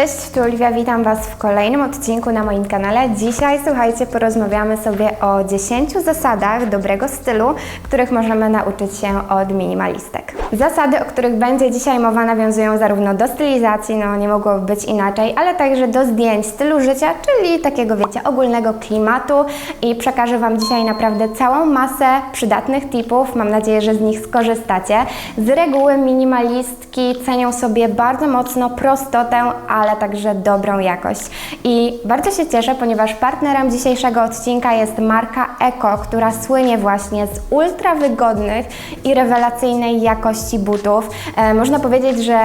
até Cześć, tu Oliwia, witam Was w kolejnym odcinku na moim kanale. Dzisiaj, słuchajcie, porozmawiamy sobie o 10 zasadach dobrego stylu, których możemy nauczyć się od minimalistek. Zasady, o których będzie dzisiaj mowa, nawiązują zarówno do stylizacji, no nie mogło być inaczej, ale także do zdjęć stylu życia, czyli takiego, wiecie, ogólnego klimatu i przekażę Wam dzisiaj naprawdę całą masę przydatnych tipów. Mam nadzieję, że z nich skorzystacie. Z reguły minimalistki cenią sobie bardzo mocno prostotę, ale także dobrą jakość. I bardzo się cieszę, ponieważ partnerem dzisiejszego odcinka jest marka Eko, która słynie właśnie z ultra wygodnych i rewelacyjnej jakości butów. E, można powiedzieć, że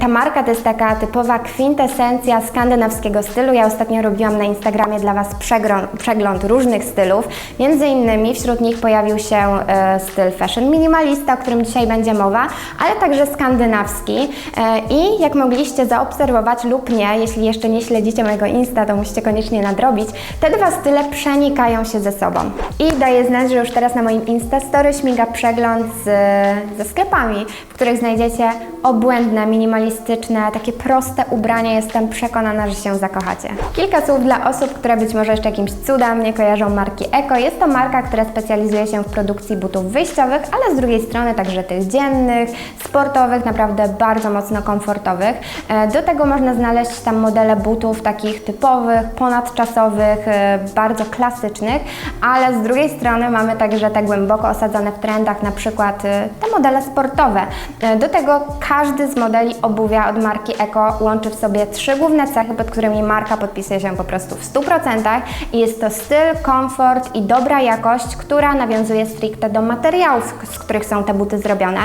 ta marka to jest taka typowa kwintesencja skandynawskiego stylu. Ja ostatnio robiłam na Instagramie dla Was przegląd, przegląd różnych stylów. Między innymi wśród nich pojawił się e, styl fashion minimalista, o którym dzisiaj będzie mowa, ale także skandynawski. E, I jak mogliście zaobserwować lub nie, jeśli jeszcze nie śledzicie mojego Insta, to musicie koniecznie nadrobić, te dwa style przenikają się ze sobą. I daję znać, że już teraz na moim Insta Story śmiga przegląd z, ze sklepami, w których znajdziecie obłędne, minimalistyczne, takie proste ubrania. Jestem przekonana, że się zakochacie. Kilka słów dla osób, które być może jeszcze jakimś cudem nie kojarzą marki Eko. Jest to marka, która specjalizuje się w produkcji butów wyjściowych, ale z drugiej strony także tych dziennych, sportowych, naprawdę bardzo mocno komfortowych. E, Do tego można znaleźć tam modele butów takich typowych, ponadczasowych, e, bardzo klasycznych, ale z drugiej strony mamy także te głęboko osadzone w trendach, na przykład e, te modele sportowe. E, Do tego każdy z modeli obuwia od marki Eko łączy w sobie trzy główne cechy, pod którymi marka podpisuje się po prostu w 100% i jest to styl, komfort i dobra jakość, która nawiązuje stricte do materiałów, z których są te buty zrobione.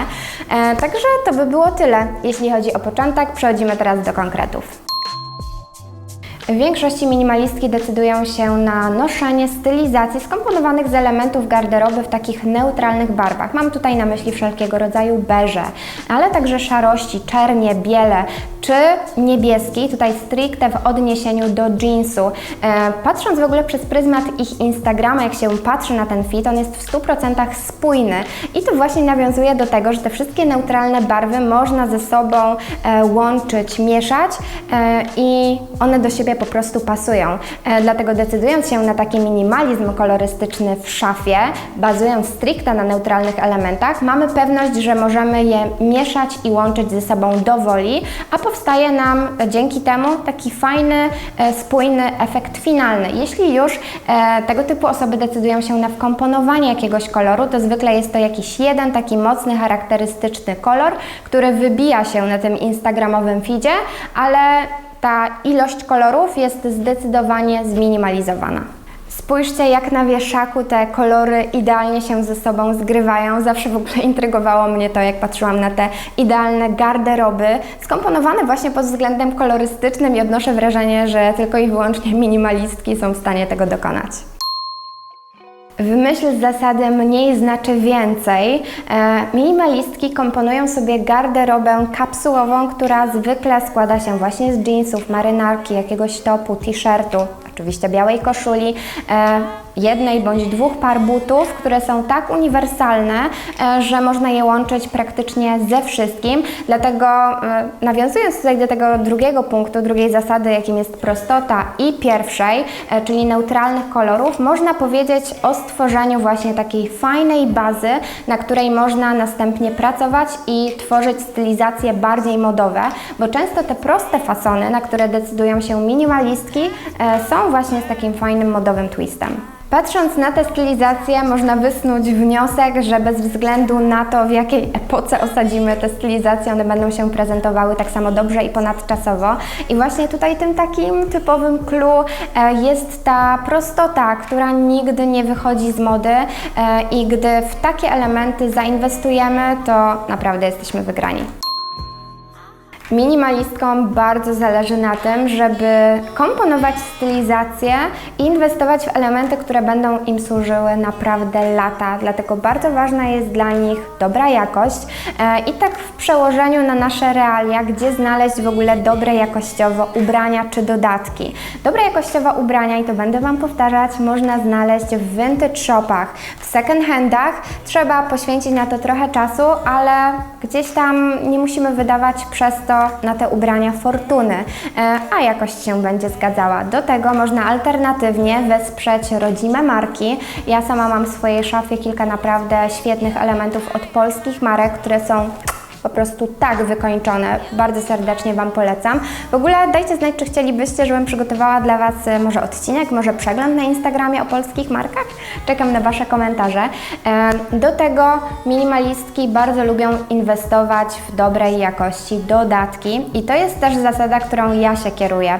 Także to by było tyle, jeśli chodzi o początek. Przechodzimy teraz do konkretów. W większości minimalistki decydują się na noszenie stylizacji skomponowanych z elementów garderoby w takich neutralnych barwach. Mam tutaj na myśli wszelkiego rodzaju beże, ale także szarości, czernie, biele czy niebieski, tutaj stricte w odniesieniu do jeansu. E, patrząc w ogóle przez pryzmat ich Instagrama, jak się patrzy na ten fit, on jest w 100% spójny i to właśnie nawiązuje do tego, że te wszystkie neutralne barwy można ze sobą e, łączyć, mieszać e, i one do siebie po prostu pasują. E, dlatego decydując się na taki minimalizm kolorystyczny w szafie, bazując stricte na neutralnych elementach, mamy pewność, że możemy je mieszać i łączyć ze sobą do woli, a powstaje nam dzięki temu taki fajny, e, spójny efekt finalny. Jeśli już e, tego typu osoby decydują się na wkomponowanie jakiegoś koloru, to zwykle jest to jakiś jeden taki mocny, charakterystyczny kolor, który wybija się na tym instagramowym feedzie, ale ta ilość kolorów jest zdecydowanie zminimalizowana. Spójrzcie, jak na wieszaku te kolory idealnie się ze sobą zgrywają. Zawsze w ogóle intrygowało mnie to, jak patrzyłam na te idealne garderoby, skomponowane właśnie pod względem kolorystycznym i odnoszę wrażenie, że tylko i wyłącznie minimalistki są w stanie tego dokonać. W myśl zasady mniej znaczy więcej, e, minimalistki komponują sobie garderobę kapsułową, która zwykle składa się właśnie z jeansów, marynarki, jakiegoś topu, t-shirtu, oczywiście białej koszuli, e, jednej bądź dwóch par butów, które są tak uniwersalne, e, że można je łączyć praktycznie ze wszystkim. Dlatego e, nawiązując tutaj do tego drugiego punktu, drugiej zasady, jakim jest prostota i pierwszej, e, czyli neutralnych kolorów, można powiedzieć o stworzeniu właśnie takiej fajnej bazy, na której można następnie pracować i tworzyć stylizacje bardziej modowe, bo często te proste fasony, na które decydują się minimalistki, są właśnie z takim fajnym modowym twistem. Patrząc na tę stylizację, można wysnuć wniosek, że bez względu na to, w jakiej epoce osadzimy te stylizacje, one będą się prezentowały tak samo dobrze i ponadczasowo. I właśnie tutaj tym takim typowym clue e, jest ta prostota, która nigdy nie wychodzi z mody e, i gdy w takie elementy zainwestujemy, to naprawdę jesteśmy wygrani. Minimalistkom bardzo zależy na tym, żeby komponować stylizację i inwestować w elementy, które będą im służyły naprawdę lata. Dlatego bardzo ważna jest dla nich dobra jakość e, i tak w przełożeniu na nasze realia, gdzie znaleźć w ogóle dobre jakościowo ubrania czy dodatki. Dobre jakościowo ubrania, i to będę Wam powtarzać, można znaleźć w vintage shopach, w second handach. Trzeba poświęcić na to trochę czasu, ale gdzieś tam nie musimy wydawać przez to na te ubrania fortuny, e, a jakość się będzie zgadzała. Do tego można alternatywnie wesprzeć rodzime marki. Ja sama mam w swojej szafie kilka naprawdę świetnych elementów od polskich marek, które są po prostu tak wykończone. Bardzo serdecznie Wam polecam. W ogóle dajcie znać, czy chcielibyście, żebym przygotowała dla Was e, może odcinek, może przegląd na Instagramie o polskich markach. Czekam na Wasze komentarze. E, Do tego minimalistki bardzo lubią inwestować w dobrej jakości dodatki i to jest też zasada, którą ja się kieruję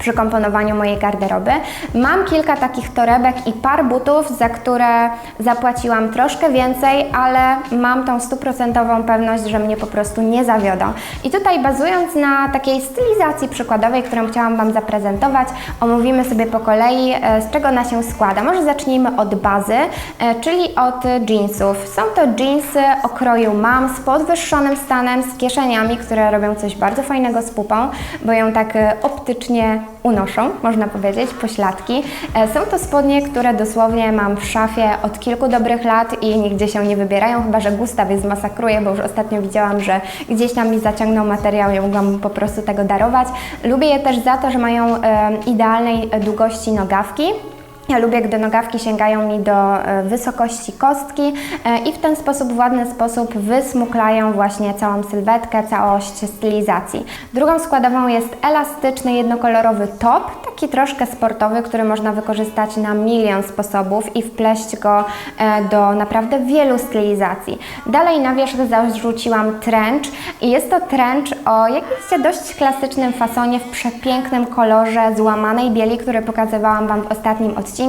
przy komponowaniu mojej garderoby. Mam kilka takich torebek i par butów, za które zapłaciłam troszkę więcej, ale mam tą stuprocentową pewność, że mnie po prostu nie zawiodą. I tutaj bazując na takiej stylizacji przykładowej, którą chciałam Wam zaprezentować, omówimy sobie po kolei, e, z czego ona się składa. Może zacznijmy od bazy, e, czyli od jeansów. Są to jeansy o kroju mam z podwyższonym stanem, z kieszeniami, które robią coś bardzo fajnego z pupą, bo ją tak e, optycznie unoszą, można powiedzieć, pośladki. E, Są to spodnie, które dosłownie mam w szafie od kilku dobrych lat i nigdzie się nie wybierają, chyba że Gustaw je zmasakruje, bo już ostatnio widziałam, że gdzieś tam mi zaciągnął materiał, ja mogłam po prostu tego darować. Lubię je też za to, że mają e, idealnej długości nogawki. Ja lubię, gdy nogawki sięgają mi do e, wysokości kostki e, i w ten sposób, w ładny sposób wysmuklają właśnie całą sylwetkę, całość stylizacji. Drugą składową jest elastyczny, jednokolorowy top, taki troszkę sportowy, który można wykorzystać na milion sposobów i wpleść go e, do naprawdę wielu stylizacji. Dalej na wierzch zarzuciłam trench i jest to trench o jakimś dość klasycznym fasonie w przepięknym kolorze złamanej bieli, który pokazywałam Wam w ostatnim odcinku.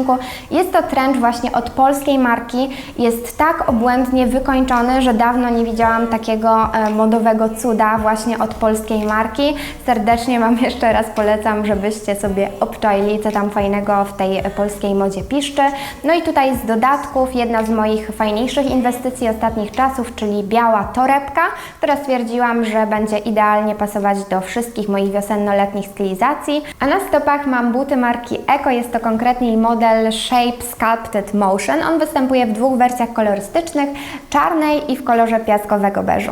Jest to trench właśnie od polskiej marki. Jest tak obłędnie wykończony, że dawno nie widziałam takiego e, modowego cuda właśnie od polskiej marki. Serdecznie Wam jeszcze raz polecam, żebyście sobie obczaili, co tam fajnego w tej e, polskiej modzie piszczy. No i tutaj z dodatków jedna z moich fajniejszych inwestycji ostatnich czasów, czyli biała torebka, która stwierdziłam, że będzie idealnie pasować do wszystkich moich wiosenno-letnich stylizacji. A na stopach mam buty marki Eko, jest to konkretniej model Shape Sculpted Motion. On występuje w dwóch wersjach kolorystycznych, czarnej i w kolorze piaskowego beżu.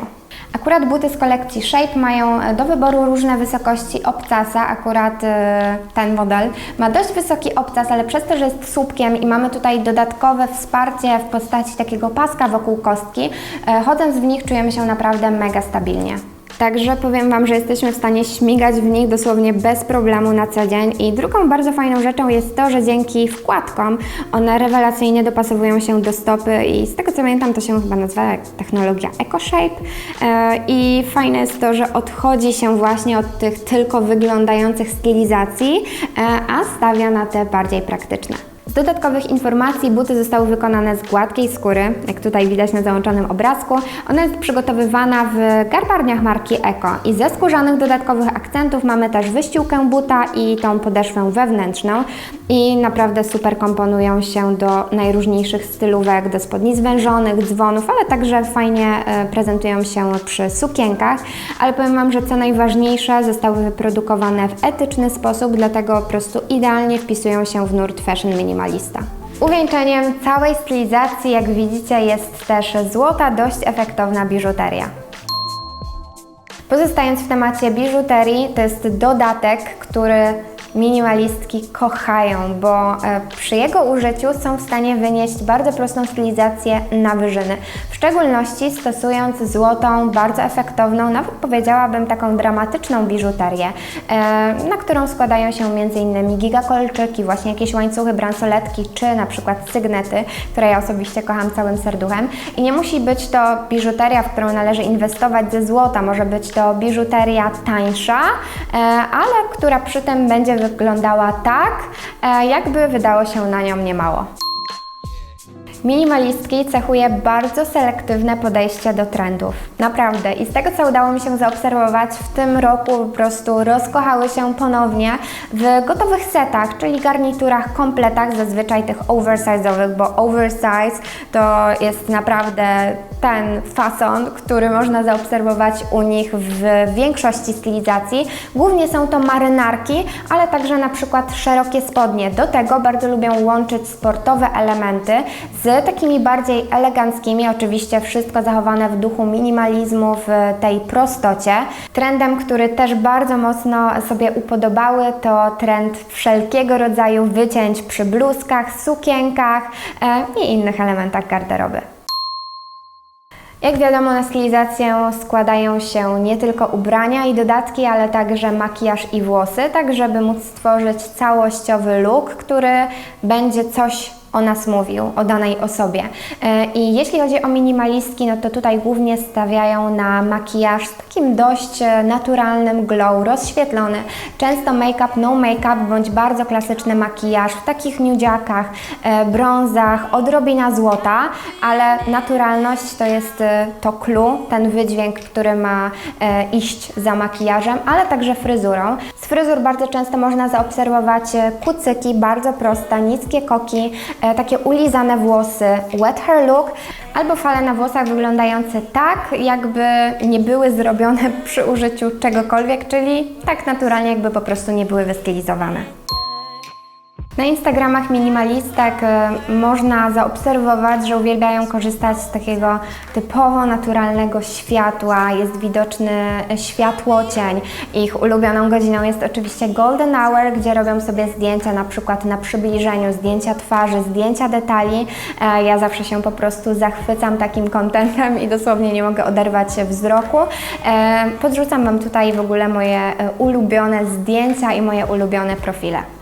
Akurat buty z kolekcji Shape mają e, do wyboru różne wysokości obcasa. Akurat e, ten model ma dość wysoki obcas, ale przez to, że jest słupkiem i mamy tutaj dodatkowe wsparcie w postaci takiego paska wokół kostki, e, chodząc w nich czujemy się naprawdę mega stabilnie. Także powiem Wam, że jesteśmy w stanie śmigać w nich dosłownie bez problemu na co dzień. I drugą bardzo fajną rzeczą jest to, że dzięki wkładkom one rewelacyjnie dopasowują się do stopy i z tego co pamiętam to się chyba nazywa technologia EcoShape. E, I fajne jest to, że odchodzi się właśnie od tych tylko wyglądających stylizacji, e, a stawia na te bardziej praktyczne. Dodatkowych informacji buty zostały wykonane z gładkiej skóry, jak tutaj widać na załączonym obrazku. Ona jest przygotowywana w garbarniach marki Eko. I ze skórzanych dodatkowych akcentów mamy też wyściółkę buta i tą podeszwę wewnętrzną. I naprawdę super komponują się do najróżniejszych stylówek, do spodni zwężonych, dzwonów, ale także fajnie e, prezentują się przy sukienkach, ale powiem Wam, że co najważniejsze zostały wyprodukowane w etyczny sposób, dlatego po prostu idealnie wpisują się w nurt fashion Uwieńczeniem całej stylizacji, jak widzicie, jest też złota, dość efektowna biżuteria. Pozostając w temacie biżuterii, to jest dodatek, który minimalistki kochają, bo e, przy jego użyciu są w stanie wynieść bardzo prostą stylizację na wyżyny. Szczególności stosując złotą, bardzo efektowną, nawet powiedziałabym taką dramatyczną biżuterię, e, na którą składają się m.in. gigakolczyki, właśnie jakieś łańcuchy, bransoletki, czy na przykład sygnety, które ja osobiście kocham całym serduchem. I nie musi być to biżuteria, w którą należy inwestować ze złota, może być to biżuteria tańsza, e, ale która przy tym będzie wyglądała tak, e, jakby wydało się na nią niemało. Minimalistki cechuje bardzo selektywne podejście do trendów. Naprawdę. I z tego, co udało mi się zaobserwować, w tym roku po prostu rozkochały się ponownie w gotowych setach, czyli garniturach, kompletach, zazwyczaj tych oversize'owych, bo oversize to jest naprawdę ten fason, który można zaobserwować u nich w większości stylizacji. Głównie są to marynarki, ale także na przykład szerokie spodnie. Do tego bardzo lubią łączyć sportowe elementy z takimi bardziej eleganckimi, oczywiście wszystko zachowane w duchu minimalizmu minimalizmu w tej prostocie. Trendem, który też bardzo mocno sobie upodobały, to trend wszelkiego rodzaju wycięć przy bluzkach, sukienkach e, i innych elementach garderoby. Jak wiadomo, na stylizację składają się nie tylko ubrania i dodatki, ale także makijaż i włosy, tak żeby móc stworzyć całościowy look, który będzie coś o nas mówił, o danej osobie. E, I jeśli chodzi o minimalistki, no to tutaj głównie stawiają na makijaż z takim dość e, naturalnym glow, rozświetlony. Często make-up, no make-up, bądź bardzo klasyczny makijaż w takich nudziakach, e, brązach, odrobina złota, ale naturalność to jest to clue, ten wydźwięk, który ma iść za makijażem, ale także fryzurą. Z fryzur bardzo często można zaobserwować kucyki, bardzo proste, niskie koki, takie ulizane włosy, wet hair look, albo fale na włosach wyglądające tak, jakby nie były zrobione przy użyciu czegokolwiek, czyli tak naturalnie, jakby po prostu nie były wystylizowane. Na Instagramach minimalistek e, można zaobserwować, że uwielbiają korzystać z takiego typowo naturalnego światła. Jest widoczny światłocień. Ich ulubioną godziną jest oczywiście golden hour, gdzie robią sobie zdjęcia na przykład na przybliżeniu, zdjęcia twarzy, zdjęcia detali. E, Ja zawsze się po prostu zachwycam takim kontentem i dosłownie nie mogę oderwać wzroku. E, Podrzucam Wam tutaj w ogóle moje e, ulubione zdjęcia i moje ulubione profile.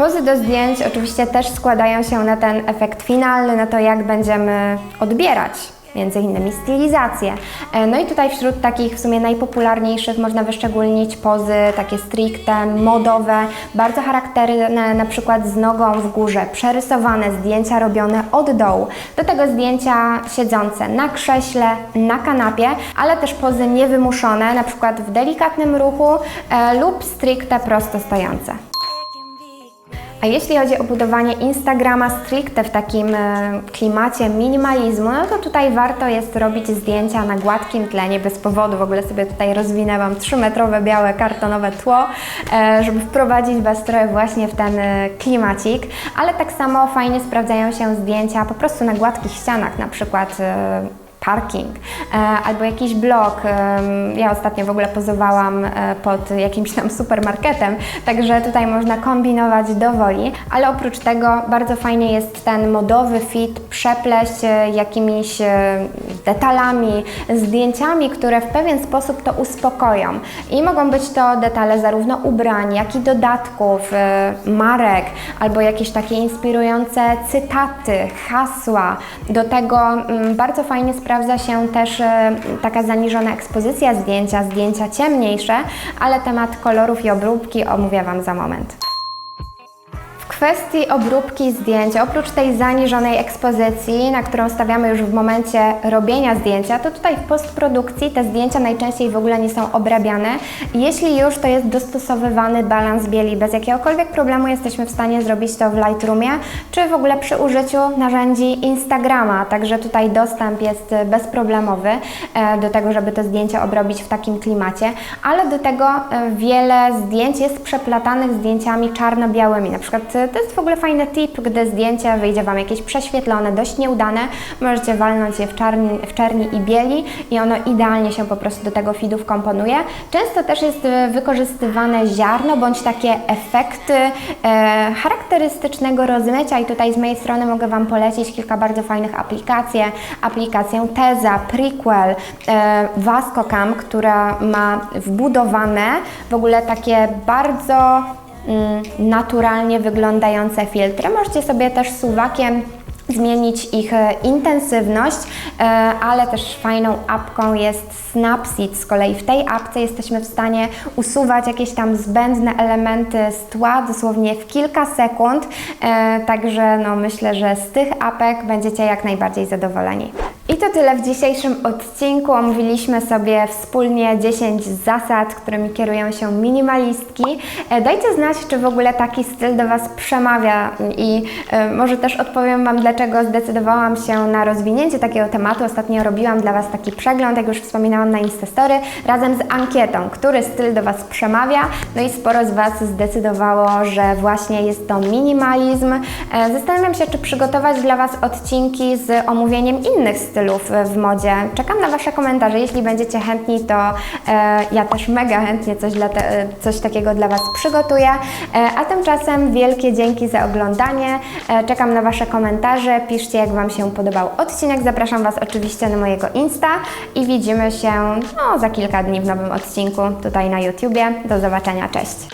Pozy do zdjęć oczywiście też składają się na ten efekt finalny, na to jak będziemy odbierać między innymi stylizację. E, No i tutaj wśród takich w sumie najpopularniejszych można wyszczególnić pozy takie stricte modowe, bardzo charakterne, na przykład z nogą w górze, przerysowane zdjęcia robione od dołu. Do tego zdjęcia siedzące na krześle, na kanapie, ale też pozy niewymuszone, na przykład w delikatnym ruchu e, lub stricte prosto stojące. A jeśli chodzi o budowanie Instagrama stricte w takim e, klimacie minimalizmu, no to tutaj warto jest robić zdjęcia na gładkim tle, nie bez powodu. W ogóle sobie tutaj rozwinęłam 3-metrowe białe kartonowe tło, e, żeby wprowadzić Was trochę właśnie w ten e, klimacik. Ale tak samo fajnie sprawdzają się zdjęcia po prostu na gładkich ścianach, na przykład parking e, albo jakiś blok. Ja ostatnio w ogóle pozowałam e, pod jakimś tam supermarketem, także tutaj można kombinować do woli, ale oprócz tego bardzo fajnie jest ten modowy fit przepleść e, jakimiś detalami, zdjęciami, które w pewien sposób to uspokoją. I mogą być to detale zarówno ubrań, jak i dodatków, marek, albo jakieś takie inspirujące cytaty, hasła. Do tego mm, bardzo fajnie sprawdza się też e, taka zaniżona ekspozycja zdjęcia, zdjęcia ciemniejsze, ale temat kolorów i obróbki omówię Wam za moment. Kwestii obróbki zdjęć, oprócz tej zaniżonej ekspozycji, na którą stawiamy już w momencie robienia zdjęcia, to tutaj w postprodukcji te zdjęcia najczęściej w ogóle nie są obrabiane. Jeśli już, to jest dostosowywany balans bieli. Bez jakiegokolwiek problemu jesteśmy w stanie zrobić to w Lightroomie, czy w ogóle przy użyciu narzędzi Instagrama. Także tutaj dostęp jest bezproblemowy e, do tego, żeby te zdjęcia obrobić w takim klimacie, ale do tego e, wiele zdjęć jest przeplatanych zdjęciami czarno-białymi. Na przykład e, to jest w ogóle fajny tip, gdy zdjęcie wyjdzie Wam jakieś prześwietlone, dość nieudane, możecie walnąć je w czerni, w czerni i bieli i ono idealnie się po prostu do tego feedu wkomponuje. Często też jest e, wykorzystywane ziarno bądź takie efekty e, charakterystycznego rozmycia i tutaj z mojej strony mogę Wam polecić kilka bardzo fajnych aplikacji. Aplikację Teza, Prequel, e, Vascocam, która ma wbudowane w ogóle takie bardzo naturalnie wyglądające filtry. Możecie sobie też suwakiem zmienić ich e, intensywność, e, ale też fajną apką jest Snapseed. Z kolei w tej apce jesteśmy w stanie usuwać jakieś tam zbędne elementy z tła dosłownie w kilka sekund, e, także no myślę, że z tych apek będziecie jak najbardziej zadowoleni. I to tyle w dzisiejszym odcinku. Omówiliśmy sobie wspólnie 10 zasad, którymi kierują się minimalistki. E, Dajcie znać, czy w ogóle taki styl do Was przemawia i e, może też odpowiem Wam, dlaczego zdecydowałam się na rozwinięcie takiego tematu. Ostatnio robiłam dla Was taki przegląd, jak już wspominałam na Instastory, razem z ankietą, który styl do Was przemawia. No i sporo z Was zdecydowało, że właśnie jest to minimalizm. E, Zastanawiam się, czy przygotować dla Was odcinki z omówieniem innych stylów, stylów w modzie. Czekam na Wasze komentarze. Jeśli będziecie chętni, to e, ja też mega chętnie coś, dla te, e, coś takiego dla Was przygotuję. E, a tymczasem wielkie dzięki za oglądanie. E, czekam na Wasze komentarze. Piszcie, jak Wam się podobał odcinek. Zapraszam Was oczywiście na mojego Insta i widzimy się no, za kilka dni w nowym odcinku tutaj na YouTubie. Do zobaczenia, cześć!